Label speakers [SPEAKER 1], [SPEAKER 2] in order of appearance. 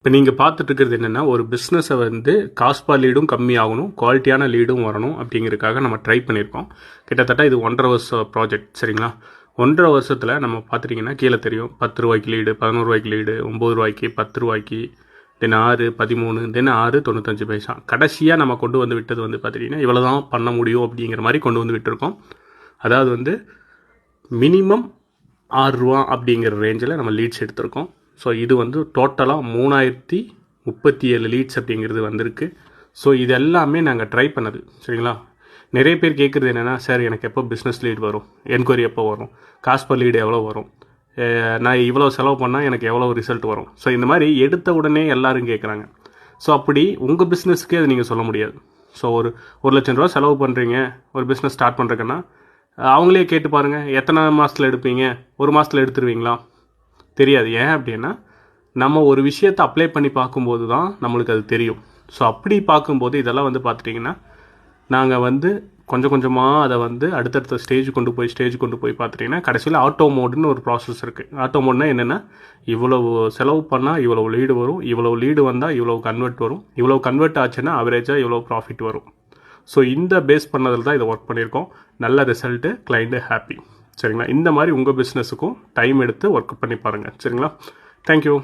[SPEAKER 1] இப்போ நீங்கள் பார்த்துட்டு இருக்கிறது என்னென்னா ஒரு பிஸ்னஸை வந்து காஸ்ட் லீடும் கம்மியாகணும் குவாலிட்டியான லீடும் வரணும் அப்படிங்கிறதுக்காக நம்ம ட்ரை பண்ணியிருக்கோம். கிட்டத்தட்ட இது ஒன்றரை வருஷம் ப்ராஜெக்ட் சரிங்களா? ஒன்றரை வருஷத்தில் நம்ம பார்த்துட்டிங்கன்னா கீழே தெரியும். பத்து ரூபாய்க்கு லீடு பதினோரு ரூபாய்க்கு லீடு ஒம்பது ரூபாய்க்கு பத்து ரூபாய்க்கு தென் ஆறு பதிமூணு தென் ஆறு தொண்ணூத்தஞ்சு பைசா. கடைசியாக நம்ம கொண்டு வந்து விட்டது வந்து பார்த்துட்டிங்கன்னா இவ்வளோ தான் பண்ண முடியும் அப்படிங்கிற மாதிரி கொண்டு வந்து விட்டுருக்கோம். அதாவது வந்து மினிமம் ஆறுரூவா அப்படிங்கிற ரேஞ்சில் நம்ம லீட்ஸ் எடுத்திருக்கோம். ஸோ இது வந்து டோட்டலாக மூணாயிரத்தி முப்பத்தி ஏழு லீட்ஸ் அப்படிங்கிறது வந்திருக்கு. ஸோ இது எல்லாமே நாங்கள் ட்ரை பண்ணது சரிங்களா? நிறைய பேர் கேட்குறது என்னென்னா சார் எனக்கு எப்போ பிஸ்னஸ் லீட் வரும்? என்கொயரி எப்போ வரும்? காசு பர் லீடு எவ்வளோ வரும்? நான் இவ்வளோ செலவு பண்ணால் எனக்கு எவ்வளோ ரிசல்ட் வரும்? ஸோ இந்த மாதிரி எடுத்த உடனே எல்லாரும் கேட்குறாங்க ஸோ அப்படி உங்கள் பிஸ்னஸ்க்கே அது நீங்கள் சொல்ல முடியாது. ஸோ ஒரு ஒரு லட்சம் ரூபா செலவு பண்ணுறீங்க ஒரு பிஸ்னஸ் ஸ்டார்ட் பண்ணுறக்குன்னா அவங்களே கேட்டு பாருங்கள் எத்தனை மாதத்தில் எடுப்பீங்க? ஒரு மாதத்தில் எடுத்துருவீங்களா? தெரியாது. ஏன் அப்படின்னா நம்ம ஒரு விஷயத்தை அப்ளை பண்ணி பார்க்கும்போது தான் நம்மளுக்கு அது தெரியும். ஸோ அப்படி பார்க்கும்போது இதெல்லாம் வந்து பார்த்துட்டிங்கன்னா நாங்கள் வந்து கொஞ்சம் கொஞ்சமாக அதை வந்து அடுத்தடுத்த ஸ்டேஜ் கொண்டு போய் ஸ்டேஜ் கொண்டு போய் பார்த்துட்டிங்கன்னா கடைசியில் ஆட்டோ மோடுன்னு ஒரு ப்ராசஸ் இருக்குது ஆட்டோ மோட்னா என்னென்னா இவ்வளவு செலவு பண்ணால் இவ்வளவு லீடு வரும். இவ்வளவு லீடு வந்தால் இவ்வளவு கன்வெர்ட் வரும். இவ்வளவு கன்வெர்ட் ஆச்சுன்னா அவரேஜாக இவ்வளோ ப்ராஃபிட் வரும். ஸோ இந்த பேஸ் பண்ணதில் தான் இதை ஒர்க் பண்ணியிருக்கோம். நல்ல ரிசல்ட்டு கிளைண்ட்டு ஹாப்பி சரிங்களா? இந்த மாதிரி உங்கள் பிஸ்னஸுக்கும் டைம் எடுத்து ஒர்க் பண்ணி பாருங்கள் சரிங்களா? தேங்க்யூ